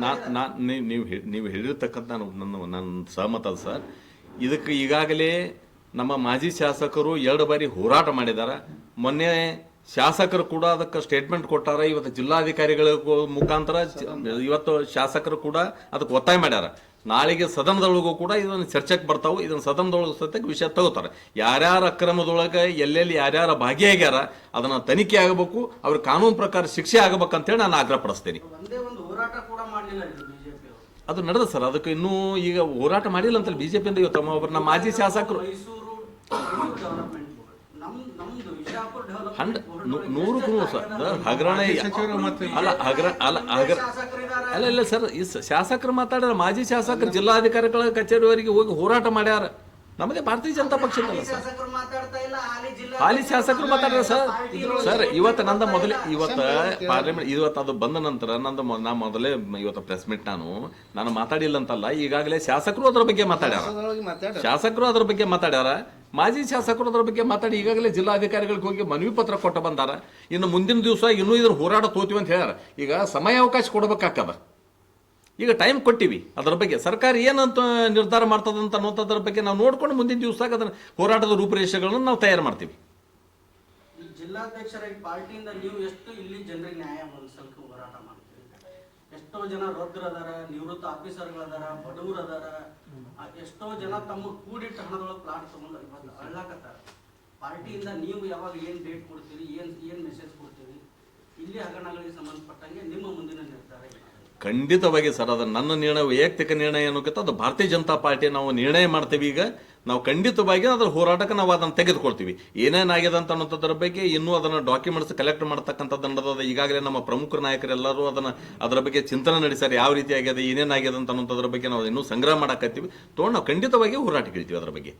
ನಾ ನಾ ನೀವು ನೀವು ಹೇಳಿರ್ತಕ್ಕಂಥ ನಾನು ನನ್ನ ನನ್ನ ಸಹಮತ ಅದು ಸರ್. ಇದಕ್ಕೆ ಈಗಾಗಲೇ ನಮ್ಮ ಮಾಜಿ ಶಾಸಕರು ಎರಡು ಬಾರಿ ಹೋರಾಟ ಮಾಡಿದ್ದಾರೆ ಮೊನ್ನೆ ಶಾಸಕರು ಕೂಡ ಅದಕ್ಕೆ ಸ್ಟೇಟ್ಮೆಂಟ್ ಕೊಟ್ಟಾರ. ಇವತ್ತು ಜಿಲ್ಲಾಧಿಕಾರಿಗಳ ಮುಖಾಂತರ ಇವತ್ತು ಶಾಸಕರು ಕೂಡ ಅದಕ್ಕೆ ಒತ್ತಾಯ ಮಾಡ್ಯಾರ. ನಾಳೆಗೆ ಸದನದೊಳಗೂ ಕೂಡ ಇದನ್ನು ಚರ್ಚೆಗೆ ಬರ್ತಾವೆ. ಇದನ್ನು ಸದನದೊಳಗೆ ಸತ್ಯಕ್ಕೆ ವಿಷಯ ತಗೋತಾರೆ. ಯಾರ್ಯಾರ ಅಕ್ರಮದೊಳಗೆ ಎಲ್ಲೆಲ್ಲಿ ಯಾರ್ಯಾರ ಭಾಗಿಯಾಗ್ಯಾರ, ಅದನ್ನ ತನಿಖೆ ಆಗಬೇಕು. ಅವ್ರ ಕಾನೂನು ಪ್ರಕಾರ ಶಿಕ್ಷೆ ಆಗಬೇಕಂತೇಳಿ ನಾನು ಆಗ್ರಹ ಪಡಿಸ್ತೀನಿ ಹೋರಾಟ ಕೂಡ ಮಾಡಲಿಲ್ಲ ಇದು ಬಿಜೆಪಿ ಅವರು. ಅದು ನಡೆದ ಸರ್ ಅದಕ್ಕೆ ಇನ್ನೂ ಈಗ ಹೋರಾಟ ಮಾಡಿಲ್ಲ ಅಂತಲ್ಲ ಬಿಜೆಪಿಯಿಂದ ಇವತ್ತು ತಮ್ಮ ಒಬ್ಬರು ನಮ್ಮ ಮಾಜಿ ಶಾಸಕರು. ಮೈಸೂರು ಮೈಸೂರು ಡೆವಲಪ್ಮೆಂಟ್ ಬೋರ್ಡ್ ನಮ್ ನಮ್ದು ವಿಜಯಪುರ ಹಂಡ್ ಡೆವಲಪ್ಮೆಂಟ್ ನೂ- ನೂರಕ್ಕೂ ನೂರು ಸರ್ ದ- ಹಗರಣ ಅಲ್ಲ ಹಗರ ಅಲ್ಲ ಹಗರ ಶಾಸಕರಿದ್ದಾರೆ. ಅಲ್ಲ ಇಲ್ಲ ಸರ್ ಈ ಸ- ಶಾಸಕರು ಮಾತಾಡ್ಯಾರ ಮಾಜಿ ಶಾಸಕರು ಜಿಲ್ಲಾಧಿಕಾರಿಗಳ ಕಚೇರಿವರೆಗೆ ಹೋಗಿ ಹೋರಾಟ ಮಾಡ್ಯಾರ. ನಮ್ಮದೇ ಭಾರತೀಯ ಜನತಾ ಪಕ್ಷದಲ್ಲ ಸರ್? ಮಾತಾಡ್ತಾ ಇಲ್ಲ ಹಾಲಿ ಶಾಸಕರು ಮಾತಾಡ್ಯಾರ ಸರ್? ಸರ್ ಇವತ್ತು ನಂದ ಮೊದಲೇ ಇವತ್ತು ಪಾರ್ಲಿಮೆಂಟ್ ಇವತ್ತು ಅದು ಬಂದ ನಂತರ ನಂದು ಮೊ- ನಾ ಮೊದಲೇ ಇವತ್ತು ಪ್ರೆಸ್ ಮೀಟ್ ನಾನು. ನಾನು ಮಾತಾಡಿಲ್ಲ ಅಂತಲ್ಲ ಈಗಾಗಲೇ ಶಾಸಕರು ಅದ್ರ ಬಗ್ಗೆ ಮಾತಾಡ್ಯಾರ. ಶಾಸಕರು ಅದ್ರ ಬಗ್ಗೆ ಮಾತಾಡ್ಯಾರ. ಮಾಜಿ ಶಾಸಕರು ಅದ್ರ ಬಗ್ಗೆ ಮಾತಾಡಿ ಈಗಾಗಲೇ ಜಿಲ್ಲಾಧಿಕಾರಿಗಳಿಗೆ ಹೋಗಿ ಮನವಿ ಪತ್ರ ಕೊಟ್ಟು ಬಂದಾರ. ಇನ್ನು ಮುಂದಿನ ದಿವಸ ಇನ್ನೂ ಇದ್ರ ಹೋರಾಟ ತೋತೀವಿ ಅಂತ ಹೇಳ್ಯಾರ. ಈಗ ಸಮಯಾವಕಾಶ ಕೊಡ್ಬೇಕಾಗ್ತದ. ಈಗ ಟೈಮ್ ಕೊಟ್ಟಿವಿ. ಅದರ ಬಗ್ಗೆ ಸರ್ಕಾರ ಏನಂತ ನಿರ್ಧಾರ ಮಾಡ್ತದಂತ ಅನ್ನೋದ್ರ ಬಗ್ಗೆ ನಾವು ನೋಡ್ಕೊಂಡು ಮುಂದಿನ ದಿವಸ ಅದನ್ನ ಹೋರಾಟದ ರೂಪುರೇಷೆಗಳನ್ನು ನಾವು ತಯಾರು ಮಾಡ್ತೀವಿ. ಜಿಲ್ಲಾಧ್ಯಕ್ಷರಾಗಿ ಪಾರ್ಟಿಯಿಂದ ನೀವು ಎಷ್ಟು ಇಲ್ಲಿ ಜನರಿಗೆ ನ್ಯಾಯ ಒದಗಿಸಲಿಕ್ಕೆ ಹೋರಾಟ ಮಾಡ್ತೀರಿ? ಎಷ್ಟೋ ಜನ ವೃದ್ಧರು ಅದಾರ, ನಿವೃತ್ತ ಆಫೀಸರ್ಗಳದಾರ ಬಡವರು ಅದಾರ. ಎಷ್ಟೋ ಜನ ತಮ್ಮ ಕೂಡಿಟ್ಟ ಹಣದೊಳಗೆ ಪ್ಲಾಟ್ ತಗೊಂಡು ಅಳ್ಳಾಕತ್ತಾರ. ಪಾರ್ಟಿಯಿಂದ ನೀವು ಯಾವಾಗ ಏನು ಡೇಟ್ ಕೊಡ್ತೀರಿ, ಏನು ಏನು ಮೆಸೇಜ್ ಕೊಡ್ತೀರಿ? ಇಲ್ಲಿ ಹಗರಣಗಳಿಗೆ ಸಂಬಂಧಪಟ್ಟಂಗೆ ನಿಮ್ಮ ಮುಂದಿನ ನಿರ್ಧಾರ? ಖಂಡಿತವಾಗಿ ಸರ್, ಅದು ನನ್ನ ನಿರ್ಣಯ, ವೈಯಕ್ತಿಕ ನಿರ್ಣಯ ಅನ್ನೋಕ್ಕಿಂತ ಅದು ಭಾರತೀಯ ಜನತಾ ಪಾರ್ಟಿ ನಾವು ನಿರ್ಣಯ ಮಾಡ್ತೀವಿ ಈಗ. ನಾವು ಖಂಡಿತವಾಗಿ ಅದರ ಹೋರಾಟಕ್ಕೆ ನಾವು ಅದನ್ನು ತೆಗೆದುಕೊಳ್ತೀವಿ. ಏನೇನಾಗಿದೆ ಅಂತ ಅನ್ನೋದ್ರ ಬಗ್ಗೆ ಇನ್ನೂ ಅದನ್ನು ಡಾಕ್ಯುಮೆಂಟ್ಸ್ ಕಲೆಕ್ಟ್ ಮಾಡ್ತಕ್ಕಂಥದ್ದು ನಡೆದದ ಈಗಾಗಲೇ ನಮ್ಮ ಪ್ರಮುಖ ನಾಯಕರೆಲ್ಲರೂ ಅದನ್ನು ಅದರ ಬಗ್ಗೆ ಚಿಂತನೆ ನಡೆಸ್ಯಾರ. ಯಾವ ರೀತಿ ಆಗಿದೆ ಏನೇನಾಗಿದೆ ಅಂತ ಅನ್ನೋಂಥದ್ರ ಬಗ್ಗೆ ನಾವು ಇನ್ನೂ ಸಂಗ್ರಹ ಮಾಡಕತ್ತೀವಿ. ತೊಗೊಂಡು ನಾವು ಖಂಡಿತವಾಗಿ ಹೋರಾಟಕ್ಕೆ ಇಳ್ತೀವಿ ಅದರ ಬಗ್ಗೆ.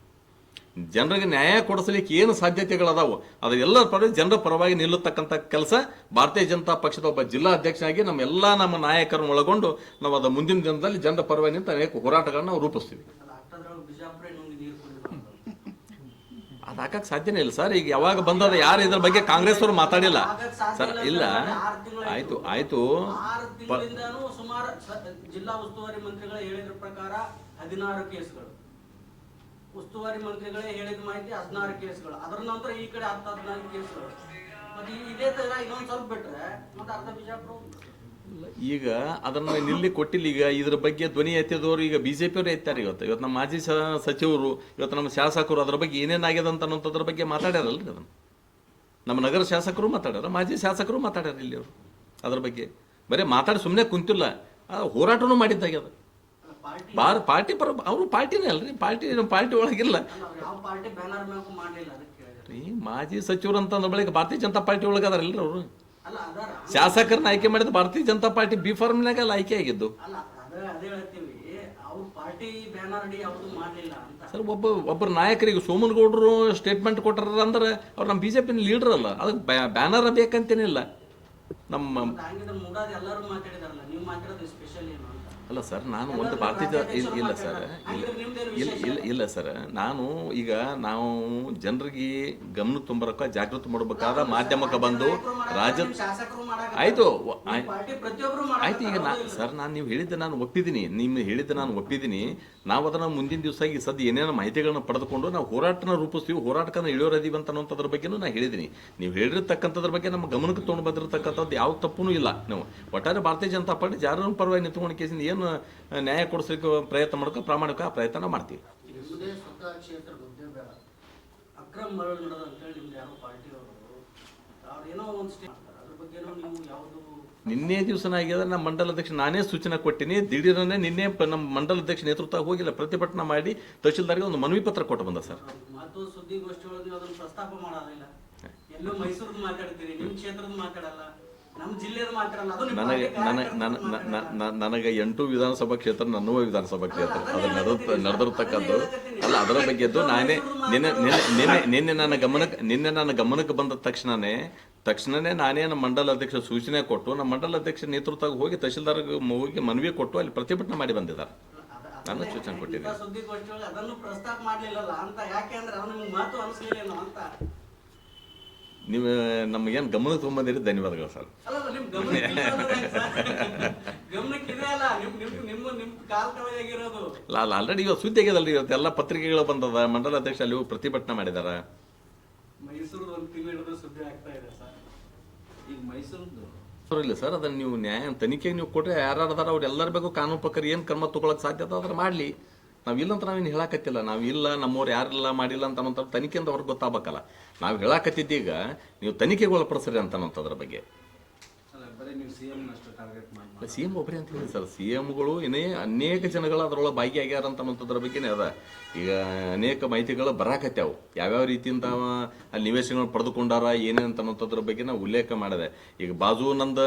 ಜನರಿಗೆ ನ್ಯಾಯ ಕೊಡಿಸಲಿಕ್ಕೆ ಏನು ಸಾಧ್ಯತೆಗಳದಾವು? ಅದು ಎಲ್ಲರ ಪರ, ಜನರ ಪರವಾಗಿ ನಿಲ್ಲತಕ್ಕಂಥ ಕೆಲಸ. ಭಾರತೀಯ ಜನತಾ ಪಕ್ಷದ ಒಬ್ಬ ಜಿಲ್ಲಾ ಅಧ್ಯಕ್ಷನಾಗಿ ನಮ್ಮೆಲ್ಲ ನಮ್ಮ ನಾಯಕರನ್ನು ಒಳಗೊಂಡು ನಾವು ಅದು ಮುಂದಿನ ದಿನದಲ್ಲಿ ಜನರ ಪರವಾಗಿ ನಿಂತು ಅನೇಕ ಹೋರಾಟಗಳನ್ನ ನಾವು ರೂಪಿಸ್ತೀವಿ. ಅದು ಹಾಕಕ್ಕೆ ಸಾಧ್ಯನೇ ಇಲ್ಲ ಸರ್. ಈಗ ಯಾವಾಗ ಬಂದದ ಯಾರು ಇದ್ರ ಬಗ್ಗೆ ಕಾಂಗ್ರೆಸ್ ಅವರು ಮಾತಾಡಿಲ್ಲ. ಸರ್, ಇಲ್ಲ. ಆಯ್ತು ಆಯ್ತು. ಜಿಲ್ಲಾ ಉಸ್ತುವಾರಿ ಮಂತ್ರಿಗಳು ಹೇಳಿದ ಪ್ರಕಾರ ಹದಿನಾರು ಕೇಸ್ಗಳು. ಉಸ್ತುವಾರಿ ಮಂತ್ರಿಗಳೇ ಹೇಳಿದ ಮಾಹಿತಿ ಹದಿನಾರು ಕೇಸ್ಗಳು. ಅದರ ನಂತರ ಈ ಕಡೆ ಹತ್ತು ಹದಿನಾಲ್ಕು ಕೇಸ್ಗಳು. ಮತ್ತೆ ಇದೇ ತರ ಇನ್ನೊಂದು ಸ್ವಲ್ಪ ಬಿಟ್ರೆ ಮತ್ತೆ ಅರ್ಧ ಬಿಜಾಪುರ ಈಗ ಅದನ್ನ ನಿಲ್ಲಿ ಕೊಟ್ಟಿಲ್ಲ, ಈಗ ಇದ್ರ ಬಗ್ಗೆ ಧ್ವನಿ ಎತ್ತಿದವರು ಈಗ ಬಿಜೆಪಿ ಅವರು ಎತ್ತಾರೆ ಇವತ್ತು. ಇವತ್ತು ನಮ್ಮ ಮಾಜಿ ಸಚಿವರು, ಇವತ್ತು ನಮ್ಮ ಶಾಸಕರು ಅದ್ರ ಬಗ್ಗೆ ಏನೇನಾಗ್ಯದ ಅಂತ ಅನ್ನೋದ್ರ ಬಗ್ಗೆ ಮಾತಾಡ್ಯಾರಲ್ರಿ ಅದನ್ನು. ನಮ್ಮ ನಗರ ಶಾಸಕರು ಮಾತಾಡ್ಯಾರ, ಮಾಜಿ ಶಾಸಕರು ಮಾತಾಡ್ಯಾರ ಇಲ್ಲಿ ಅವರು. ಅದ್ರ ಬಗ್ಗೆ. ಬರೀ ಮಾತಾಡಿ ಸುಮ್ಮನೆ ಕುಂತಿಲ್ಲ. ಹೋರಾಟನೂ ಮಾಡಿದ್ದಾಗ್ಯದ. ಬಾರ್ ಪಾರ್ಟಿ ಪರ ಅವರು ಪಾರ್ಟಿನೇ ಅಲ್ರಿ ಪಾರ್ಟಿ ನಮ್ಮ ಪಾರ್ಟಿ ಒಳಗಿಲ್ಲ. ರೀ ಮಾಜಿ ಸಚಿವರು ಅಂತ ಅಂದ ಬಳಿಕ ಭಾರತೀಯ ಜನತಾ ಪಾರ್ಟಿ ಒಳಗೆ ಅದಾರಲ್ರಿ ಅವರು. ಅದಾರ ಶಾಸಕರನ್ನ ಆಯ್ಕೆ ಮಾಡಿದ ಭಾರತೀಯ ಜನತಾ ಪಾರ್ಟಿ ಬಿ ಫಾರ್ಮ್ನಾಗ ಅಲ್ಲಿ ಆಯ್ಕೆ ಆಗಿದ್ದು. ಸರ್ ಒಬ್ಬ ಒಬ್ಬರ ನಾಯಕರಿಗೆ ಸೋಮನಗೌಡರು ಸ್ಟೇಟ್ಮೆಂಟ್ ಕೊಟ್ಟಾರ ಅಂದ್ರೆ ಅವ್ರು ನಮ್ಮ ಬಿಜೆಪಿ ಲೀಡರ್ ಅಲ್ಲ. ಅದಕ್ಕೆ ಬ್ಯಾನರ್ ಬೇಕಂತೇನಿಲ್ಲ. ನಮ್ಮ ಅಲ್ಲ ಸರ್ ನಾನು ಒಂದು ಭಾರತೀಯ ಇಲ್ಲ ಸರ್ ಇಲ್ಲ ಇಲ್ಲ ಇಲ್ಲ ಸರ್ ನಾನು ಈಗ ನಾವು ಜನರಿಗೆ ಗಮನ ತುಂಬರಕ್ಕ ಜಾಗೃತಿ ಮಾಡಬೇಕಾದ ಮಾಧ್ಯಮಕ್ಕೆ ಬಂದು ರಾಜ್ಯ ಶಾಸಕರು ಆಯ್ತು ಆಯ್ತು ಈಗ ನಾ ಸರ್ ನಾನು ನೀವು ಹೇಳಿದ್ದೆ ನಾನು ಒಪ್ಪಿದ್ದೀನಿ ನಿಮ್ಮ ಹೇಳಿದ್ದೆ ನಾನು ಒಪ್ಪಿದ್ದೀನಿ. ನಾವು ಅದನ್ನು ಮುಂದಿನ ದಿವಸ ಈ ಸದ್ಯ ಏನೇನೋ ಮಾಹಿತಿಗಳನ್ನ ಪಡೆದುಕೊಂಡು ನಾವು ಹೋರಾಟನ ರೂಪಿಸ್ತೀವಿ ಹೋರಾಟಕ್ಕನ್ನು ಇಳಿಯೋರದೀವಿ ಅಂತ ಅನ್ನೋಂಥದ್ರ ಬಗ್ಗೆನೂ ನಾನು ಹೇಳಿದ್ದೀನಿ. ನೀವು ಹೇಳಿರ್ತಕ್ಕಂಥದ್ರ ಬಗ್ಗೆ ನಮ್ಮ ಗಮನಕ್ಕೆ ತೊಗೊಂಡು ಬಂದಿರತಕ್ಕಂಥದ್ದು ಯಾವ ತಪ್ಪೂ ಇಲ್ಲ. ನಾವು ಒಟ್ಟಾರೆ ಭಾರತೀಯ ಜನತಾ ಪಾರ್ಟಿ ಜಾರ ಪರವಾಗಿ ನಿಂತ್ಕೊಂಡು ಕೇಸಿಂದ ಏನು ಆ, ನ್ಯಾಯ ಕೊಡಿಸ್ಲಿಕ್ಕೆ ಪ್ರಯತ್ನ ಮಾಡಕ ಪ್ರಾಮಾಣಿಕ ಪ್ರಯತ್ನ ಮಾಡ್ತೀವಿ. ನಿನ್ನೆ ದಿವಸನ ಆಗ್ಯದ ನಮ್ಮ ಮಂಡಲಾಧ್ಯಕ್ಷ ನಾನೇ ಸೂಚನೆ ಕೊಟ್ಟಿನಿ. ದಿಢೀರನೆ ನಿನ್ನೆ ನಮ್ಮ ಮಂಡಲಾಧ್ಯಕ್ಷ ನೇತೃತ್ವ ಹೋಗಿಲ್ಲ ಪ್ರತಿಭಟನೆ ಮಾಡಿ ತಹಶೀಲ್ದಾರ್ಗೆ ಒಂದು ಮನವಿ ಪತ್ರ ಕೊಟ್ಟು ಬಂದ ಸರ್. ಸುದ್ದಿಗೋಷ್ಠಿಯೊಳಗೆ ಪ್ರಸ್ತಾಪ ಮಾಡೋದಿಲ್ಲ ಎಲ್ಲೋ ಮೈಸೂರದ ಮಾತಾಡ್ತೀರಿ ನಿಮ್ಮ ಕ್ಷೇತ್ರದ ಮಾತಾಡಲ್ಲ. ನನಗೆ ನನಗೆ ನನಗೆ ಎಂಟು ವಿಧಾನಸಭಾ ಕ್ಷೇತ್ರ ನನ್ನೂ ವಿಧಾನಸಭಾ ಕ್ಷೇತ್ರ. ಅದು ನಡೆದ ನಡೆದಿರ್ತಕ್ಕಂಥದ್ದು ಅಲ್ಲ ಅದರ ಬಗ್ಗೆ ನಾನೇ ನಿನ್ನೆ ನಿನ್ನೆ ನಿನ್ನೆ ನಿನ್ನೆ ಗಮನಕ್ಕೆ ನಿನ್ನೆ ನನ್ನ ಗಮನಕ್ಕೆ ಬಂದ ತಕ್ಷಣನೇ ತಕ್ಷಣನೇ ನಾನೇ ನಮ್ಮ ಮಂಡಲ ಅಧ್ಯಕ್ಷ ಸೂಚನೆ ಕೊಟ್ಟು ನಮ್ಮ ಮಂಡಲ ಅಧ್ಯಕ್ಷ ನೇತೃತ್ವಕ್ಕೆ ಹೋಗಿ ತಹಶೀಲ್ದಾರ್ ಹೋಗಿ ಮನವಿ ಕೊಟ್ಟು ಅಲ್ಲಿ ಪ್ರತಿಭಟನೆ ಮಾಡಿ ಬಂದಿದ್ದಾರೆ. ನಾನು ಸೂಚನೆ ಕೊಟ್ಟಿದ್ದೀನಿ. ನೀವು ನಮಗೇನು ಗಮನ ತೊಗೊಂಬಂದಿರಿ? ಧನ್ಯವಾದಗಳು ಸರ್. ಅಲ್ಲ ಗಮನಕ್ಕೆ? ಗಮನಕ್ಕೆ ನಿಮ್ಮ ಆಲ್ರೆಡಿ ಇವತ್ತು ಸುದ್ದಿ ಆಗ್ಯದಲ್ಲ ಇವತ್ತು ಎಲ್ಲ ಪತ್ರಿಕೆಗಳು ಬಂದದ. ಮಂಡಲ ಅಧ್ಯಕ್ಷ ಅಲ್ಲಿ ಪ್ರತಿಭಟನೆ ಮಾಡಿದಾರ. ಸರ್. ಇಲ್ಲ ಸರ್ ಅದನ್ನ ನೀವು ನ್ಯಾಯ ತನಿಖೆಗೆ ನೀವು ಕೊಟ್ಟರೆ ಯಾರು ಅದಾರ ಅವ್ರು ಎಲ್ಲರ ಬೇಕು ಕಾನೂನು ಪ್ರಕಾರ ಏನು ಕ್ರಮ ತಗೊಳಕ್ ಸಾಧ್ಯತೆ ಅದ್ರ ಮಾಡಲಿ. ನಾವು ಇಲ್ಲ ಅಂತ ನಾವೇನು ಹೇಳಕತ್ತಿಲ್ಲ. ನಾವಿಲ್ಲ ಇಲ್ಲ ನಮ್ಮವ್ರು ಯಾರಿಲ್ಲ ಮಾಡಿಲ್ಲ ಅಂತ ಅನ್ನೋಂಥ ತನಿಖೆಯಿಂದ ಅವ್ರಿಗೆ ಗೊತ್ತಾಗಬೇಕಲ್ಲ. ನಾವು ಹೇಳಾಕತ್ತಿದ್ದೀಗ ನೀವು ತನಿಖೆಗೆ ಒಳಪಡಿಸ್ರಿ ಅಂತ ಅದ್ರ ಬಗ್ಗೆ ಸಿ ಎಂ ಒಬ್ಬರೇ ಅಂತ ಹೇಳಿ ಸರ್ ಸಿ ಎಮ್ಗಳು ಇನ್ನೇ ಅನೇಕ ಜನಗಳು ಅದರೊಳಗೆ ಭಾಗಿಯಾಗ್ಯಾರ ಅಂತ ಅನ್ನೋದ್ರ ಬಗ್ಗೆನೇ ಅದ. ಈಗ ಅನೇಕ ಮಾಹಿತಿಗಳು ಬರಾಕತ್ಯಾವು. ಯಾವ್ಯಾವ ರೀತಿಯಿಂದ ಅಲ್ಲಿ ನಿವೇಶನಗಳು ಪಡೆದುಕೊಂಡಾರ ಏನೇ ಅಂತ ಅನ್ನೋಂಥದ್ರ ಬಗ್ಗೆ ನಾವು ಉಲ್ಲೇಖ ಮಾಡಿದೆ. ಈಗ ಬಾಜು ನಂದು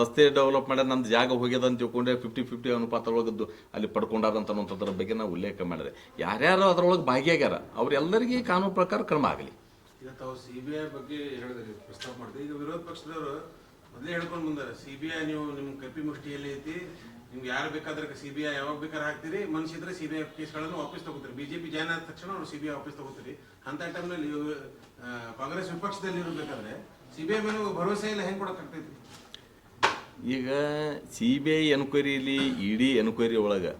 ರಸ್ತೆ ಡೆವಲಪ್ ಮಾಡ್ಯಾರ ನಂದು ಜಾಗ ಹೋಗ್ಯದ ಅಂತ ತಿಳ್ಕೊಂಡೆ ಫಿಫ್ಟಿ ಫಿಫ್ಟಿ ಅನುಪಾತ ಒಳಗದ್ದು ಅಲ್ಲಿ ಪಡ್ಕೊಂಡಾರ ಅಂತ ಅನ್ನೋದ್ರ ಬಗ್ಗೆ ನಾವು ಉಲ್ಲೇಖ ಮಾಡಿದೆ. ಯಾರ್ಯಾರು ಅದರೊಳಗೆ ಭಾಗಿಯಾಗ್ಯಾರ ಅವ್ರೆಲ್ಲರಿಗೆ ಕಾನೂನು ಪ್ರಕಾರ ಕ್ರಮ ಆಗಲಿ. ಈಗ ತಾವು ಸಿ ಬಿ ಐ ಬಗ್ಗೆ ಹೇಳಿದ್ರಿ, ಪ್ರಸ್ತಾಪ ಮಾಡ್ತೀವಿ ಈಗ ವಿರೋಧ ಪಕ್ಷದವರು ಮೊದಲೇ ಹೇಳ್ಕೊಂಡು ಬಂದಾರೆ ಸಿ ಬಿ ಐ ನೀವು ನಿಮ್ಮ ಕಪಿ ಮುಷ್ಟಿಯಲ್ಲಿ ಐತಿ, ನಿಮ್ಗೆ ಯಾರು ಬೇಕಾದ್ರೆ ಸಿ ಬಿ ಐ ಯಾವಾಗ ಬೇಕಾದ್ರೆ ಹಾಕ್ತೀರಿ ಮನುಷ್ಯ ಇದ್ರೆ ಸಿ ಬಿ ಐ ಕೇಸ್ಗಳನ್ನು ವಾಪಸ್ ತಗೋತೀರಿ. ಬಿಜೆಪಿ ಜಾಯ್ನ್ ಆದ ತಕ್ಷಣ ಅವ್ರು ಸಿ ಬಿ ಐ ವಾಪಸ್ ತಗೋತೀರಿ. ಅಂತ ಟೈಮ್ನಲ್ಲಿ ಕಾಂಗ್ರೆಸ್ ವಿಪಕ್ಷದಲ್ಲಿ ಇರಬೇಕಾದ್ರೆ ಸಿ ಬಿ ಐ ಮೇಲೆ ಭರವಸೆ ಇಲ್ಲ ಹೆಂಗೆ ಕೊಡೋಕ್ಕಾಗ್ತೈತಿ ಈಗ ಸಿ ಬಿ ಐ ಎನ್ಕ್ವೈರಿಲಿ ಇಡಿ ಎನ್ಕ್ವೈರಿ ಒಳಗೆ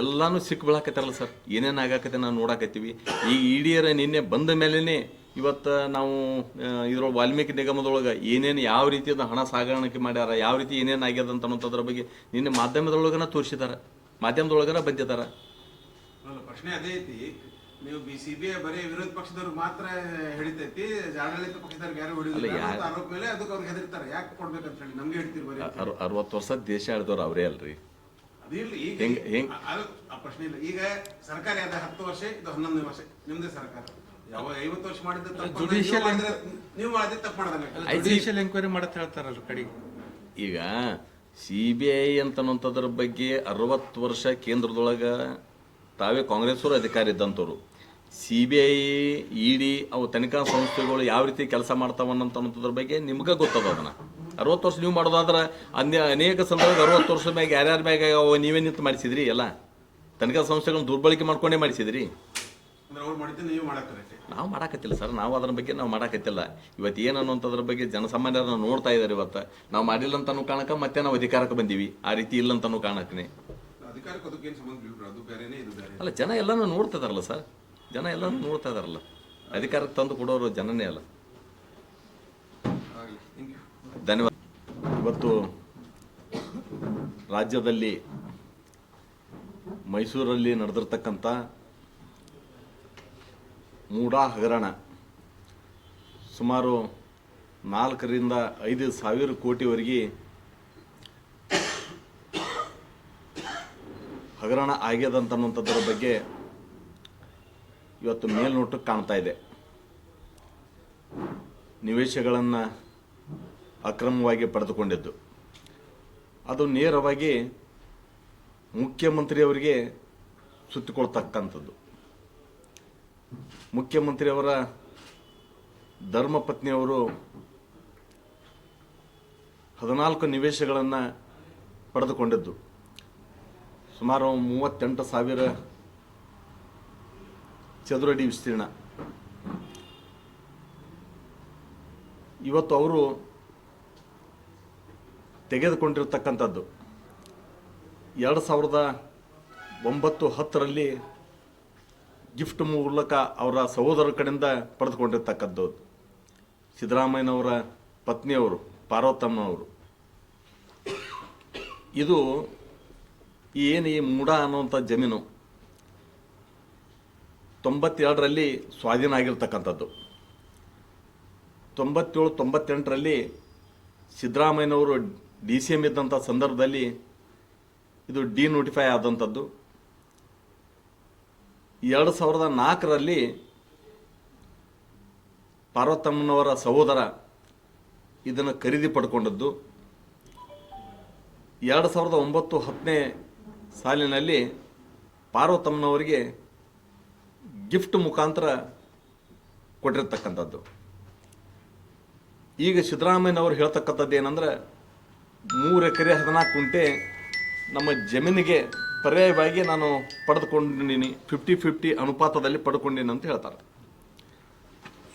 ಎಲ್ಲಾನು ಸಿಕ್ ಬೀಳಾಕತ್ತಾರಲ್ಲ ಸರ್. ಏನೇನು ಆಗಾಕತ್ತೆ ನಾವು ನೋಡಾಕತ್ತೀವಿ. ಈ ಇಡಿಯರ ನಿನ್ನೆ ಬಂದ ಮೇಲೇ ಇವತ್ತು ನಾವು ಇದ್ರೊಳಗೆ ವಾಲ್ಮೀಕಿ ನಿಗಮದೊಳಗೆ ಏನೇನು ಯಾವ ರೀತಿಯದ ಹಣ ಸಾಗಾಣಿಕೆ ಮಾಡ್ಯಾರ ಯಾವ ರೀತಿ ಏನೇನು ಆಗ್ಯದ ಅಂತ ಅನ್ನೋದ್ರ ಬಗ್ಗೆ ನಿನ್ನೆ ಮಾಧ್ಯಮದೊಳಗನ ತೋರಿಸಿದ್ದಾರೆ ಮಾಧ್ಯಮದೊಳಗನ ಬಂದಿದ್ದಾರ ಪ್ರಶ್ನೆ ಅದೇ ಐತಿ. ನೀವು ಬಿ ಸಿ ಬಿ ಬರೀ ವಿರೋಧ ಪಕ್ಷದವ್ರು ಮಾತ್ರ ಹಿಡಿತೈತಿ ಆಡಳಿತ ಪಕ್ಷದವ್ರಿಗೆ ಯಾರು ಹಿಡಿದಿಲ್ಲ ಆರೋಪ ಮೇಲೆ ಅದಕ್ಕೆ ಅವ್ರಿಗೆ ಹೆದರ್ತಾರೆ. ಯಾಕೆ ಕೊಡ್ಬೇಕಂತ ಹೇಳಿ ನಮ್ಗೆ ಹೇಳ್ತೀರಿ ಬರೀ? ಅರ್ ಅರವತ್ತು ವರ್ಷ ದೇಶ ಆಡಿದವ್ರು ಅವರೇ ಅಲ್ರಿ. ಹೆಂಗ್- ಹೆಂಗ್- ಆ ಪ್ರಶ್ನೆ ಇಲ್ಲ. ಈಗ ಸರ್ಕಾರ ಅದ ಹತ್ತು ವರ್ಷ ಇದು ಹನ್ನೊಂದನೇ ವರ್ಷ. ನಿಮ್ದೇ ಸರ್ಕಾರ. ಯಾವ ಐವತ್ತು ವರ್ಷ ಮಾಡಿದ ತಪ್ಪನ್ನ ನೀವು Judicial ಮಾಡಿದ್ರೆ ನೀವು ಮಾಡಿದ್ರೆ ತಪ್ಪು ಮಾಡ್ದಂಗೆ ಆಯ್ತು. ಜುಡಿಷಿಯಲ್ ಎಂಕ್ವೈರಿ ಮಾಡತ್ ಹೇಳ್ತಾರಲ್ಲ ಕಡೆಗೆ. ಈಗ ಸಿ ಬಿ ಐ ಅಂತನ್ನೋಂಥದ್ರ ಬಗ್ಗೆ ಅರವತ್ತು ವರ್ಷ ಕೇಂದ್ರದೊಳಗೆ ತಾವೇ ಕಾಂಗ್ರೆಸ್ವರು ಅಧಿಕಾರ ಇದ್ದಂಥವ್ರು. ಸಿ ಬಿ ಐ ಇಡಿ ಅವು ತನಿಖಾ ಸಂಸ್ಥೆಗಳು ಯಾವ ರೀತಿ ಕೆಲಸ ಮಾಡ್ತಾವ ಅನ್ನೋಂಥದ್ರ ಬಗ್ಗೆ ನಿಮ್ಗೆ ಗೊತ್ತದ ಅದನ್ನ. ಅರವತ್ತು ವರ್ಷ ನೀವು ಮಾಡೋದಾದ್ರೆ ಅನ್ಯ ಅನೇಕ ಸಂದರ್ಭ ಅರವತ್ತು ವರ್ಷದ ಮ್ಯಾಗ ಯಾರ್ಯಾರ ಮ್ಯಾಗ ನೀವೇ ನಿಂತು ಮಾಡಿಸಿದ್ರಿ ಎಲ್ಲ? ತನಿಖಾ ಸಂಸ್ಥೆಗಳನ್ನ ದುರ್ಬಳಕೆ ಮಾಡ್ಕೊಂಡೇ ಮಾಡಿಸಿದ್ರಿ? ನೀವು ಮಾಡಾಕತ್ತಿಲ್ಲ ಸರ್ ನಾವು ಅದ್ರ ಬಗ್ಗೆ ನಾವು ಮಾಡಾಕತ್ತಿಲ್ಲ. ಇವತ್ತು ಏನು ಅನ್ನೋಂಥದ್ರ ಬಗ್ಗೆ ಜನಸಾಮಾನ್ಯರನ್ನ ನೋಡ್ತಾ ಇದ್ದಾರೆ ಇವತ್ತು. ನಾವು ಮಾಡಿಲ್ಲ ಅಂತ ಕಾಣಕ ಕಾರಣಕ್ಕೆ ಮತ್ತೆ ನಾವು ಅಧಿಕಾರಕ್ಕೆ ಬಂದೀವಿ. ಆ ರೀತಿ ಇಲ್ಲ ಅಂತ ಕಾರಣಕ್ಕೆ ಅಲ್ಲ ಜನ ಎಲ್ಲಾನು ನೋಡ್ತಾ ಇದಾರಲ್ಲ ಸರ್. ಜನ ಎಲ್ಲಾನು ನೋಡ್ತಾ ಇದಾರಲ್ಲ. ಅಧಿಕಾರಕ್ಕೆ ತಂದು ಕೊಡೋರು ಜನನೇ ಅಲ್ಲ. ಧನ್ಯವಾದ. ಇವತ್ತು ರಾಜ್ಯದಲ್ಲಿ ಮೈಸೂರಲ್ಲಿ ನಡೆದಿರ್ತಕ್ಕಂಥ ಮೂಡಾ ಹಗರಣ ಸುಮಾರು ನಾಲ್ಕರಿಂದ ಐದು ಸಾವಿರ ಕೋಟಿವರೆಗೆ ಹಗರಣ ಆಗ್ಯದಂತನ್ನುವಂಥದ್ರ ಬಗ್ಗೆ ಇವತ್ತು ಮೇಲ್ನೋಟಕ್ಕೆ ಕಾಣ್ತಾ ಇದೆ. ನಿವೇಶಗಳನ್ನು ಅಕ್ರಮವಾಗಿ ಪಡೆದುಕೊಂಡಿದ್ದು. ಅದು ನೇರವಾಗಿ ಮುಖ್ಯಮಂತ್ರಿಯವರಿಗೆ ಸುತ್ತಿಕೊಳ್ತಕ್ಕಂಥದ್ದು. ಮುಖ್ಯಮಂತ್ರಿಯವರ ಧರ್ಮಪತ್ನಿಯವರು ಹದಿನಾಲ್ಕು ನಿವೇಶಗಳನ್ನು ಪಡೆದುಕೊಂಡಿದ್ದು. ಸುಮಾರು ಮೂವತ್ತೆಂಟು ಸಾವಿರ ಚದುರಡಿ ವಿಸ್ತೀರ್ಣ. ಇವತ್ತು ಅವರು ತೆಗೆದುಕೊಂಡಿರ್ತಕ್ಕಂಥದ್ದು. ಎರಡು ಸಾವಿರದ ಒಂಬತ್ತು ಹತ್ತರಲ್ಲಿ ಗಿಫ್ಟ್ ಮೂಲಕ ಅವರ ಸಹೋದರ ಕಡೆಯಿಂದ ಪಡೆದುಕೊಂಡಿರ್ತಕ್ಕಂಥದ್ದು. ಸಿದ್ದರಾಮಯ್ಯನವರ ಪತ್ನಿಯವರು, ಪಾರ್ವತಮ್ಮನವರು. ಇದು ಏನು ಈ ಮೂಡ ಅನ್ನುವಂಥ ಜಮೀನು? ತೊಂಬತ್ತೆರಡರಲ್ಲಿ ಸ್ವಾಧೀನ ಆಗಿರ್ತಕ್ಕಂಥದ್ದು ತೊಂಬತ್ತೇಳು ತೊಂಬತ್ತೆಂಟರಲ್ಲಿ ಸಿದ್ದರಾಮಯ್ಯನವರು ಡಿ ಸಿ ಎಂ ಇದ್ದಂಥ ಸಂದರ್ಭದಲ್ಲಿ ಇದು ಡಿ ನೋಟಿಫೈ ಆದಂಥದ್ದು ಎರಡು ಸಾವಿರದ ನಾಲ್ಕರಲ್ಲಿ ಪಾರ್ವತಮ್ಮನವರ ಸಹೋದರ ಇದನ್ನು ಖರೀದಿ ಪಡ್ಕೊಂಡದ್ದು. ಎರಡು ಸಾವಿರದ ಒಂಬತ್ತು ಹತ್ತನೇ ಸಾಲಿನಲ್ಲಿ ಪಾರ್ವತಮ್ಮನವರಿಗೆ ಗಿಫ್ಟ್ ಮುಖಾಂತರ ಕೊಟ್ಟಿರ್ತಕ್ಕಂಥದ್ದು. ಈಗ ಸಿದ್ದರಾಮಯ್ಯನವರು ಹೇಳ್ತಕ್ಕಂಥದ್ದು ಏನಂದ್ರೆ ಮೂರು ಎಕರೆ ಹದಿನಾಲ್ಕು ಕುಂಟೆ ನಮ್ಮ ಜಮೀನಿಗೆ ಪರ್ಯಾಯವಾಗಿ ನಾನು ಪಡೆದುಕೊಂಡಿದ್ದೀನಿ. ಫಿಫ್ಟಿ ಫಿಫ್ಟಿ ಅನುಪಾತದಲ್ಲಿ ಪಡ್ಕೊಂಡಿನಿ ಅಂತ ಹೇಳ್ತಾರೆ.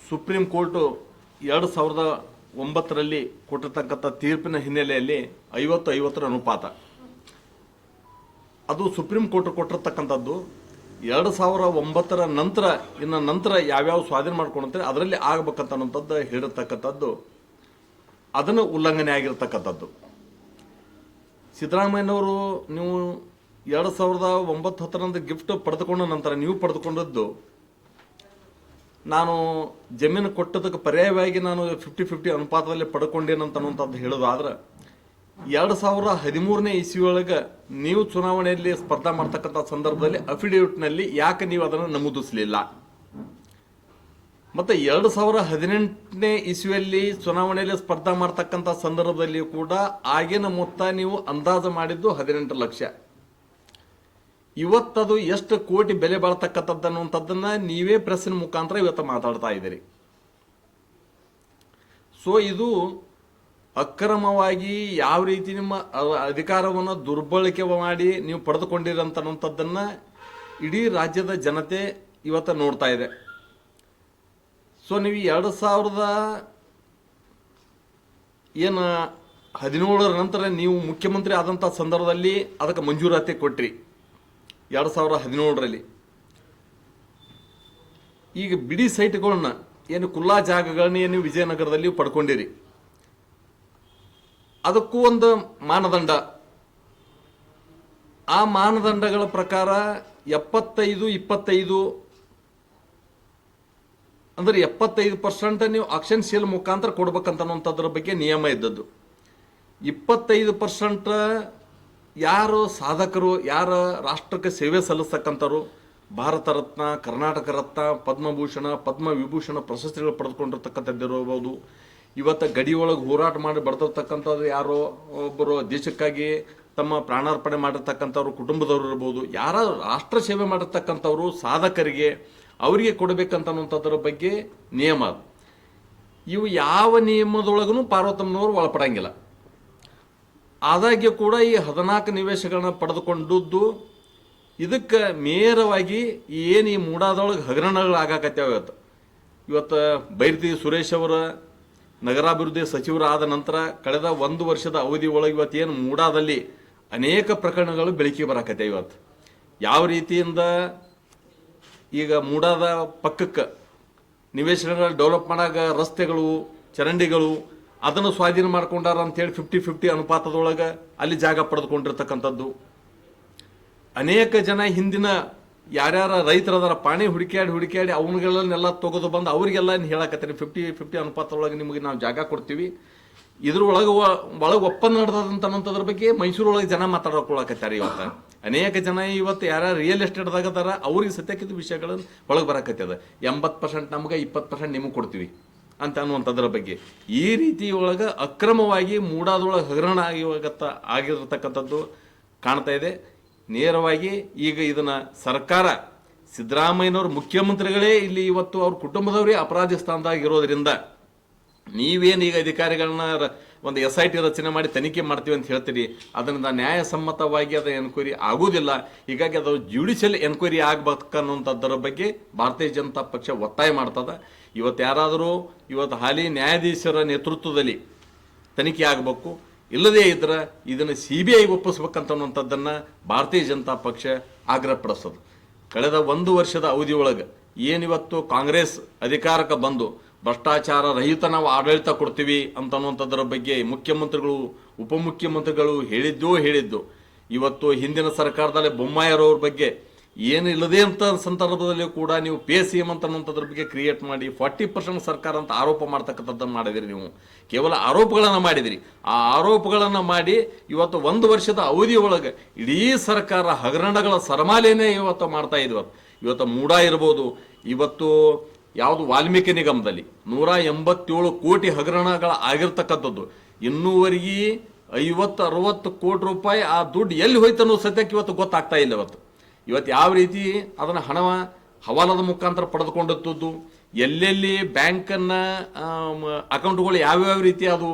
ಸುಪ್ರೀಂ ಕೋರ್ಟು ಎರಡು ಸಾವಿರದ ಒಂಬತ್ತರಲ್ಲಿ ಕೊಟ್ಟಿರ್ತಕ್ಕಂಥ ತೀರ್ಪಿನ ಹಿನ್ನೆಲೆಯಲ್ಲಿ ಐವತ್ತು ಐವತ್ತರ ಅನುಪಾತ. ಅದು ಸುಪ್ರೀಂ ಕೋರ್ಟ್ ಕೊಟ್ಟಿರ್ತಕ್ಕಂಥದ್ದು. ಎರಡು ಸಾವಿರ ಒಂಬತ್ತರ ನಂತರ, ಇನ್ನು ನಂತರ ಯಾವ್ಯಾವ ಸ್ವಾಧೀನ ಮಾಡ್ಕೊಂಡಂತೆ ಅದರಲ್ಲಿ ಆಗ್ಬೇಕಂತ ಹೇಳಿರ್ತಕ್ಕಂಥದ್ದು ಅದನ್ನು ಉಲ್ಲಂಘನೆ ಆಗಿರ್ತಕ್ಕಂಥದ್ದು ಸಿದ್ದರಾಮಯ್ಯನವರು ನೀವು ಎರಡು ಸಾವಿರದ ಒಂಬತ್ತು ಹತ್ತರಂದು ಗಿಫ್ಟ್ ಪಡೆದುಕೊಂಡ ನಂತರ ನೀವು ಪಡೆದುಕೊಂಡದ್ದು, ನಾನು ಜಮೀನು ಕೊಟ್ಟದಕ್ಕೆ ಪರ್ಯಾಯವಾಗಿ ನಾನು ಫಿಫ್ಟಿ ಫಿಫ್ಟಿ ಅನುಪಾತದಲ್ಲಿ ಪಡ್ಕೊಂಡೇನಂತನ್ನುವಂಥದ್ದು ಹೇಳೋದಾದ್ರೆ ಎರಡು ಸಾವಿರ ಹದಿಮೂರನೇ ಇಸ್ವಿಯೊಳಗೆ ನೀವು ಚುನಾವಣೆಯಲ್ಲಿ ಸ್ಪರ್ಧಾ ಮಾಡ್ತಕ್ಕಂಥ ಸಂದರ್ಭದಲ್ಲಿ ಅಫಿಡೇವಿಟ್ನಲ್ಲಿ ಯಾಕೆ ನೀವು ಅದನ್ನು ನಮೂದಿಸಲಿಲ್ಲ? ಮತ್ತೆ ಎರಡು ಸಾವಿರ ಹದಿನೆಂಟನೇ ಇಸ್ವಿಯಲ್ಲಿ ಚುನಾವಣೆಯಲ್ಲಿ ಸ್ಪರ್ಧಾ ಮಾಡ್ತಕ್ಕಂಥ ಸಂದರ್ಭದಲ್ಲಿ ಕೂಡ ಆಗಿನ ಮೊತ್ತ ನೀವು ಅಂದಾಜು ಮಾಡಿದ್ದು ಹದಿನೆಂಟು ಲಕ್ಷ. ಇವತ್ತದು ಎಷ್ಟು ಕೋಟಿ ಬೆಲೆ ಬಾಳ್ತಕ್ಕಂಥದ್ದು ಅನ್ನುವಂಥದ್ದನ್ನ ನೀವೇ ಪ್ರೆಸ್ಸಿನ ಮುಖಾಂತರ ಇವತ್ತು ಮಾತಾಡ್ತಾ ಇದ್ದೀರಿ. ಸೊ ಇದು ಅಕ್ರಮವಾಗಿ ಯಾವ ರೀತಿ ನಿಮ್ಮ ಅಧಿಕಾರವನ್ನು ದುರ್ಬಳಕೆ ಮಾಡಿ ನೀವು ಪಡೆದುಕೊಂಡಿರಂತನ್ನುವಂಥದ್ದನ್ನು ಇಡೀ ರಾಜ್ಯದ ಜನತೆ ಇವತ್ತು ನೋಡ್ತಾ ಇದೆ. ಸೊ ನೀವು ಎರಡು ಸಾವಿರದ ಏನು ಹದಿನೇಳರ ನಂತರ ನೀವು ಮುಖ್ಯಮಂತ್ರಿ ಆದಂಥ ಸಂದರ್ಭದಲ್ಲಿ ಅದಕ್ಕೆ ಮಂಜೂರಾತಿ ಕೊಟ್ಟಿರಿ ಎರಡು ಸಾವಿರದ ಹದಿನೇಳರಲ್ಲಿ. ಈಗ ಬಿಡಿ ಸೈಟ್ಗಳನ್ನ, ಏನು ಕುಲ್ಲಾ ಜಾಗಗಳನ್ನ ಏನು ವಿಜಯನಗರದಲ್ಲಿ ಪಡ್ಕೊಂಡಿರಿ. ಅದಕ್ಕೂ ಒಂದು ಮಾನದಂಡ. ಆ ಮಾನದಂಡಗಳ ಪ್ರಕಾರ ಎಪ್ಪತ್ತೈದು, ಇಪ್ಪತ್ತೈದು ಅಂದ್ರೆ ಎಪ್ಪತ್ತೈದು ಪರ್ಸೆಂಟ್ ನೀವು ಆಕ್ಷನ್ ಸೇಲ್ ಮುಖಾಂತರ ಕೊಡ್ಬೇಕಂತ ಅನ್ನೋಂಥದ್ರ ಬಗ್ಗೆ ನಿಯಮ ಇದ್ದದ್ದು. ಇಪ್ಪತ್ತೈದು ಪರ್ಸೆಂಟ್ ಯಾರು ಸಾಧಕರು, ಯಾರ ರಾಷ್ಟ್ರಕ್ಕೆ ಸೇವೆ ಸಲ್ಲಿಸ್ತಕ್ಕಂಥವ್ರು, ಭಾರತ ರತ್ನ, ಕರ್ನಾಟಕ ರತ್ನ, ಪದ್ಮಭೂಷಣ ಪದ್ಮ ವಿಭೂಷಣ ಪ್ರಶಸ್ತಿಗಳು ಪಡೆದುಕೊಂಡಿರ್ತಕ್ಕಂಥದ್ದಿರಬಹುದು ಇವತ್ತು ಗಡಿ ಹೋರಾಟ ಮಾಡಿ ಬರ್ತಿರ್ತಕ್ಕಂಥದ್ದು ಯಾರೋ ಒಬ್ಬರು ದೇಶಕ್ಕಾಗಿ ತಮ್ಮ ಪ್ರಾಣಾರ್ಪಣೆ ಮಾಡಿರ್ತಕ್ಕಂಥವ್ರು ಕುಟುಂಬದವರು ಇರ್ಬೋದು. ಯಾರ ರಾಷ್ಟ್ರ ಸೇವೆ ಮಾಡಿರ್ತಕ್ಕಂಥವ್ರು ಸಾಧಕರಿಗೆ ಅವರಿಗೆ ಕೊಡಬೇಕಂತನ್ನುವಂಥದ್ರ ಬಗ್ಗೆ ನಿಯಮ ಅದು. ಇವು ಯಾವ ನಿಯಮದೊಳಗೂ ಪಾರ್ವತಮ್ಮನವರು ಒಳಪಡಂಗಿಲ್ಲ. ಆದಾಗ್ಯೂ ಕೂಡ ಈ ಹದಿನಾಲ್ಕು ನಿವೇಶಗಳನ್ನ ಪಡೆದುಕೊಂಡದ್ದು ಇದಕ್ಕೆ ನೇರವಾಗಿ ಏನು ಈ ಮೂಡಾದೊಳಗೆ ಹಗರಣಗಳು ಆಗಾಕತ್ಯಾವ ಇವತ್ತು ಇವತ್ತು ಬೈರ್ತಿ ಸುರೇಶ್ ಅವರ ನಗರಾಭಿವೃದ್ಧಿ ಸಚಿವರಾದ ನಂತರ ಕಳೆದ ಒಂದು ವರ್ಷದ ಅವಧಿ ಒಳಗೆ ಏನು ಮೂಡಾದಲ್ಲಿ ಅನೇಕ ಪ್ರಕರಣಗಳು ಬೆಳಕಿಗೆ ಬರಾಕತ್ತೆ ಇವತ್ತು. ಯಾವ ರೀತಿಯಿಂದ ಈಗ ಮೂಡಾದ ಪಕ್ಕಕ್ಕೆ ನಿವೇಶನಗಳು ಡೆವಲಪ್ ಮಾಡಾಗ ರಸ್ತೆಗಳು, ಚರಂಡಿಗಳು ಅದನ್ನು ಸ್ವಾಧೀನ ಮಾಡ್ಕೊಂಡಾರ ಅಂತೇಳಿ ಫಿಫ್ಟಿ ಫಿಫ್ಟಿ ಅನುಪಾತದೊಳಗೆ ಅಲ್ಲಿ ಜಾಗ ಪಡೆದುಕೊಂಡಿರ್ತಕ್ಕಂಥದ್ದು. ಅನೇಕ ಜನ ಹಿಂದಿನ ಯಾರ್ಯಾರ ರೈತರದಾರ, ಪಾಣಿ ಹುಡುಕ್ಯಾಡಿ ಹುಡುಕ್ಯಾಡಿ ಅವನುಗಳನ್ನೆಲ್ಲ ತೊಗೊದು ಬಂದು ಅವರಿಗೆಲ್ಲ ಹೇಳಕತ್ತೀನಿ ಫಿಫ್ಟಿ ಫಿಫ್ಟಿ ಅನುಪಾತದೊಳಗೆ ನಿಮಗೆ ನಾವು ಜಾಗ ಕೊಡ್ತೀವಿ. ಇದ್ರೊಳಗೆ ಒಳಗೆ ಒಪ್ಪಂದ ನಡೆದಂತ ಅನ್ನೋಂಥದ್ರ ಬಗ್ಗೆ ಮೈಸೂರೊಳಗೆ ಜನ ಮಾತಾಡ್ಕೊಳಕತ್ತಾರೆ ಇವತ್ತು. ಅನೇಕ ಜನ ಇವತ್ತು ಯಾರ ರಿಯಲ್ ಎಸ್ಟೇಟ್ದಾಗ ಅದಾರ, ಅವ್ರಿಗೆ ಸತ್ಯಕ್ಕಿದ್ದ ವಿಷಯಗಳನ್ನು ಒಳಗೆ ಬರಕತ್ತದ ಎಂಬತ್ತು ಪರ್ಸೆಂಟ್ ನಮ್ಗೆ, ಇಪ್ಪತ್ತು ಪರ್ಸೆಂಟ್ ನಿಮಗೆ ಕೊಡ್ತೀವಿ ಅಂತ ಅನ್ನುವಂಥದ್ರ ಬಗ್ಗೆ. ಈ ರೀತಿ ಒಳಗೆ ಅಕ್ರಮವಾಗಿ ಮೂಡಾದೊಳಗೆ ಹಗರಣ ಹೋಗತ್ತ, ಆಗಿರತಕ್ಕಂಥದ್ದು ಕಾಣ್ತಾ ಇದೆ. ನೇರವಾಗಿ ಈಗ ಇದನ್ನ ಸರ್ಕಾರ, ಸಿದ್ದರಾಮಯ್ಯನವ್ರ ಮುಖ್ಯಮಂತ್ರಿಗಳೇ ಇಲ್ಲಿ ಇವತ್ತು ಅವ್ರ ಕುಟುಂಬದವರೇ ಅಪರಾಧಿ ಸ್ಥಾನದಾಗ ಇರೋದ್ರಿಂದ ನೀವೇನು ಈಗ ಅಧಿಕಾರಿಗಳನ್ನ ಒಂದು ಎಸ್ ಐ ಟಿ ರಚನೆ ಮಾಡಿ ತನಿಖೆ ಮಾಡ್ತೀವಿ ಅಂತ ಹೇಳ್ತೀರಿ. ಅದರಿಂದ ನ್ಯಾಯಸಮ್ಮತವಾಗಿ ಅದು ಎನ್ಕ್ವೈರಿ ಆಗುವುದಿಲ್ಲ ಹೀಗಾಗಿ ಅದು ಜ್ಯುಡಿಷಿಯಲ್ ಎನ್ಕ್ವೈರಿ ಆಗ್ಬೇಕನ್ನುವಂಥದ್ದರ ಬಗ್ಗೆ ಭಾರತೀಯ ಜನತಾ ಪಕ್ಷ ಒತ್ತಾಯ ಮಾಡ್ತದೆ. ಇವತ್ತು ಯಾರಾದರೂ ಇವತ್ತು ಹಾಲಿ ನ್ಯಾಯಾಧೀಶರ ನೇತೃತ್ವದಲ್ಲಿ ತನಿಖೆ ಆಗಬೇಕು, ಇಲ್ಲದೇ ಇದ್ರೆ ಇದನ್ನು ಸಿ ಬಿ ಐಗೆ ಒಪ್ಪಿಸ್ಬೇಕಂತನ್ನುವಂಥದ್ದನ್ನು ಭಾರತೀಯ ಜನತಾ ಪಕ್ಷ ಆಗ್ರಹಪಡಿಸೋದು. ಕಳೆದ ಒಂದು ವರ್ಷದ ಅವಧಿಯೊಳಗೆ ಏನಿವತ್ತು ಕಾಂಗ್ರೆಸ್ ಅಧಿಕಾರಕ್ಕೆ ಬಂದು ಭ್ರಷ್ಟಾಚಾರ ರಹಿತ ನಾವು ಆಡಳಿತ ಕೊಡ್ತೀವಿ ಅಂತನ್ನುವಂಥದ್ರ ಬಗ್ಗೆ ಮುಖ್ಯಮಂತ್ರಿಗಳು, ಉಪಮುಖ್ಯಮಂತ್ರಿಗಳು ಹೇಳಿದ್ದೋ ಹೇಳಿದ್ದು. ಇವತ್ತು ಹಿಂದಿನ ಸರ್ಕಾರದಲ್ಲಿ ಬೊಮ್ಮಾಯರವ್ರ ಬಗ್ಗೆ ಏನು ಇಲ್ಲದೆ ಅಂತ ಸಂದರ್ಭದಲ್ಲಿ ಕೂಡ ನೀವು ಪೇ ಸಿ ಎಂ ಅಂತ ಅನ್ನುವಂಥದ್ರ ಬಗ್ಗೆ ಕ್ರಿಯೇಟ್ ಮಾಡಿ ಫಾರ್ಟಿ ಪರ್ಸೆಂಟ್ ಸರ್ಕಾರ ಅಂತ ಆರೋಪ ಮಾಡ್ತಕ್ಕಂಥದ್ದನ್ನು ಮಾಡಿದಿರಿ ನೀವು. ಕೇವಲ ಆರೋಪಗಳನ್ನು ಮಾಡಿದಿರಿ. ಆ ಆರೋಪಗಳನ್ನು ಮಾಡಿ ಇವತ್ತು ಒಂದು ವರ್ಷದ ಅವಧಿ ಒಳಗೆ ಇಡೀ ಸರ್ಕಾರ ಹಗರಣಗಳ ಸರಮಾಲೆಯೇ ಇವತ್ತು ಮಾಡ್ತಾ ಇದ್ವತ್ತು. ಇವತ್ತು ಮೂಡ ಇರ್ಬೋದು. ಇವತ್ತು ಯಾವುದು ವಾಲ್ಮೀಕಿ ನಿಗಮದಲ್ಲಿ ನೂರ ಎಂಬತ್ತೇಳು ಕೋಟಿ ಹಗರಣಗಳ ಆಗಿರ್ತಕ್ಕಂಥದ್ದು. ಇನ್ನೂವರೆಗೆ ಐವತ್ತು, ಅರವತ್ತು ಕೋಟಿ ರೂಪಾಯಿ ಆ ದುಡ್ಡು ಎಲ್ಲಿ ಹೋಯ್ತು ಅನ್ನೋ ಸತ್ಯಕ್ಕೆ ಇವತ್ತು ಗೊತ್ತಾಗ್ತಾ ಇಲ್ಲ ಇವತ್ತು. ಇವತ್ತು ಯಾವ ರೀತಿ ಅದನ್ನು ಹಣ ಹವಾಲದ ಮುಖಾಂತರ ಪಡೆದುಕೊಂಡದ್ದು ಎಲ್ಲೆಲ್ಲಿ ಬ್ಯಾಂಕನ್ನ ಅಕೌಂಟ್ಗಳು ಯಾವ್ಯಾವ ರೀತಿ ಅದು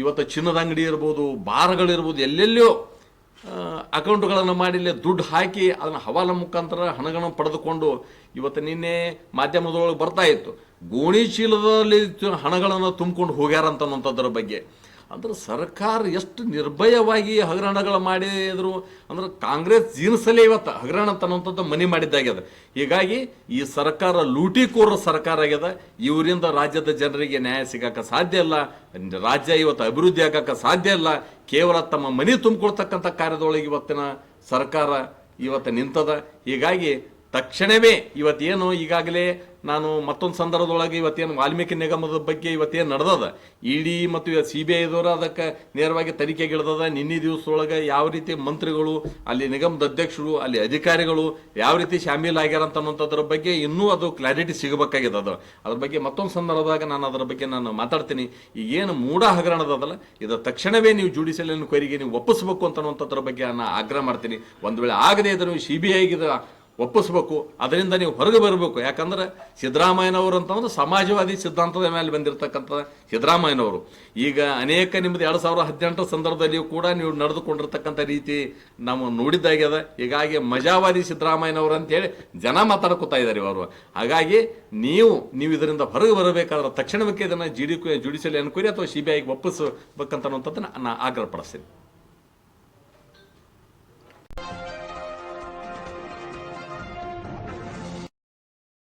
ಇವತ್ತು ಚಿನ್ನದ ಅಂಗಡಿ ಇರ್ಬೋದು ಬಾರ್ಗಳಿರ್ಬೋದು ಎಲ್ಲೆಲ್ಲೋ ಅಕೌಂಟ್ಗಳನ್ನು ಮಾಡಿಲ್ಲೇ ದುಡ್ಡು ಹಾಕಿ ಅದನ್ನು ಹವಾಲ ಮುಖಾಂತರ ಹಣಗಳನ್ನು ಪಡೆದುಕೊಂಡು ಇವತ್ತು ನಿನ್ನೆ ಮಾಧ್ಯಮದೊಳಗೆ ಬರ್ತಾ ಇತ್ತು. ಗೋಣಿ ಚೀಲದಲ್ಲಿ ಹಣಗಳನ್ನು ತುಂಬಿಕೊಂಡು ಹೋಗ್ಯಾರ ಅಂತನ್ನುವಂಥದ್ರ ಬಗ್ಗೆ. ಅಂದ್ರೆ ಸರ್ಕಾರ ಎಷ್ಟು ನಿರ್ಭಯವಾಗಿ ಹಗರಣಗಳು ಮಾಡಿದ್ರು ಅಂದ್ರೆ ಕಾಂಗ್ರೆಸ್ ಜೀನಿಸಲೇ ಇವತ್ತು ಹಗರಣ ತನ್ನುವಂಥದ್ದು ಮನಿ ಮಾಡಿದ್ದಾಗ್ಯದ. ಹೀಗಾಗಿ ಈ ಸರ್ಕಾರ ಲೂಟಿಕೋರ ಸರ್ಕಾರ ಆಗ್ಯದ. ಇವರಿಂದ ರಾಜ್ಯದ ಜನರಿಗೆ ನ್ಯಾಯ ಸಿಗಕ್ಕೆ ಸಾಧ್ಯ ಇಲ್ಲ. ರಾಜ್ಯ ಇವತ್ತು ಅಭಿವೃದ್ಧಿ ಆಗಕ್ಕೆ ಸಾಧ್ಯ ಇಲ್ಲ. ಕೇವಲ ತಮ್ಮ ಮನಿ ತುಂಬಿಕೊಳ್ತಕ್ಕಂಥ ಕಾರ್ಯದೊಳಗೆ ಇವತ್ತಿನ ಸರ್ಕಾರ ಇವತ್ತು ನಿಂತದ. ಹೀಗಾಗಿ ತಕ್ಷಣವೇ ಇವತ್ತೇನು ಈಗಾಗಲೇ ನಾನು ಮತ್ತೊಂದು ಸಂದರ್ಭದೊಳಗೆ ಇವತ್ತೇನು ವಾಲ್ಮೀಕಿ ನಿಗಮದ ಬಗ್ಗೆ ಇವತ್ತೇನು ನಡೆದದ? ಇಡಿ ಮತ್ತು ಸಿ ಬಿ ಐದವರು ಅದಕ್ಕೆ ನೇರವಾಗಿ ತನಿಖೆಗೆ ಇಳ್ದದ ನಿನ್ನೆ ದಿವಸದೊಳಗೆ ಯಾವ ರೀತಿ ಮಂತ್ರಿಗಳು, ಅಲ್ಲಿ ನಿಗಮದ ಅಧ್ಯಕ್ಷರು, ಅಲ್ಲಿ ಅಧಿಕಾರಿಗಳು ಯಾವ ರೀತಿ ಶಾಮೀಲ್ ಆಗ್ಯಾರ ಅಂತ ಅನ್ನೋಂಥದ್ರ ಬಗ್ಗೆ ಇನ್ನೂ ಅದು ಕ್ಲಾರಿಟಿ ಸಿಗಬೇಕಾಗಿದೆ ಅದು ಅದ್ರ ಬಗ್ಗೆ ಮತ್ತೊಂದು ಸಂದರ್ಭದಾಗ ನಾನು ಅದರ ಬಗ್ಗೆ ನಾನು ಮಾತಾಡ್ತೀನಿ. ಈಗ ಏನು ಮೂಢ ಹಗರಣದಲ್ಲ ಇದು ತಕ್ಷಣವೇ ನೀವು ಜುಡಿಷಿಯಲ್ ಎನ್ಕ್ವೈರಿಗೆ ನೀವು ಒಪ್ಪಿಸಬೇಕು ಅಂತ ಅನ್ನೋಂಥದ್ರ ಬಗ್ಗೆ ನಾನು ಆಗ್ರಹ ಮಾಡ್ತೀನಿ. ಒಂದು ವೇಳೆ ಆಗದೇ ಇದ್ರೆ ನೀವು ಸಿ ಬಿ ಐಗೆ ಒಪ್ಪಿಸ್ಬೇಕು, ಅದರಿಂದ ನೀವು ಹೊರಗೆ ಬರಬೇಕು. ಯಾಕಂದ್ರೆ ಸಿದ್ದರಾಮಯ್ಯನವರು ಅಂತಂದ್ರೆ ಸಮಾಜವಾದಿ ಸಿದ್ಧಾಂತದ ಮೇಲೆ ಬಂದಿರತಕ್ಕಂಥ ಸಿದ್ದರಾಮಯ್ಯನವರು. ಈಗ ಅನೇಕ ನಿಮ್ಮದು ಎರಡು ಸಾವಿರದ ಹದಿನೆಂಟರ ಸಂದರ್ಭದಲ್ಲಿಯೂ ಕೂಡ ನೀವು ನಡೆದುಕೊಂಡಿರ್ತಕ್ಕಂಥ ರೀತಿ ನಾವು ನೋಡಿದ್ದಾಗ್ಯದ ಹೀಗಾಗಿ ಮಜಾವಾದಿ ಸಿದ್ದರಾಮಯ್ಯನವರು ಅಂತೇಳಿ ಜನ ಮಾತಾಡ್ಕೋತಾ ಇದ್ದಾರೆ ಇವರು. ಹಾಗಾಗಿ ನೀವು ನೀವು ಇದರಿಂದ ಹೊರಗೆ ಬರಬೇಕಾದ್ರೆ ತಕ್ಷಣಕ್ಕೆ ಇದನ್ನು ಜಿಡಿ ಡಿ ಜುಡಿಷಿಯಲ್ ಅಥವಾ ಸಿ ಬಿ ಐಗೆ ಒಪ್ಪಿಸ್ಬೇಕಂತನ್ನುವಂಥದ್ದನ್ನು ನಾನು ಆಗ್ರಹಪಡಿಸ್ತೀನಿ.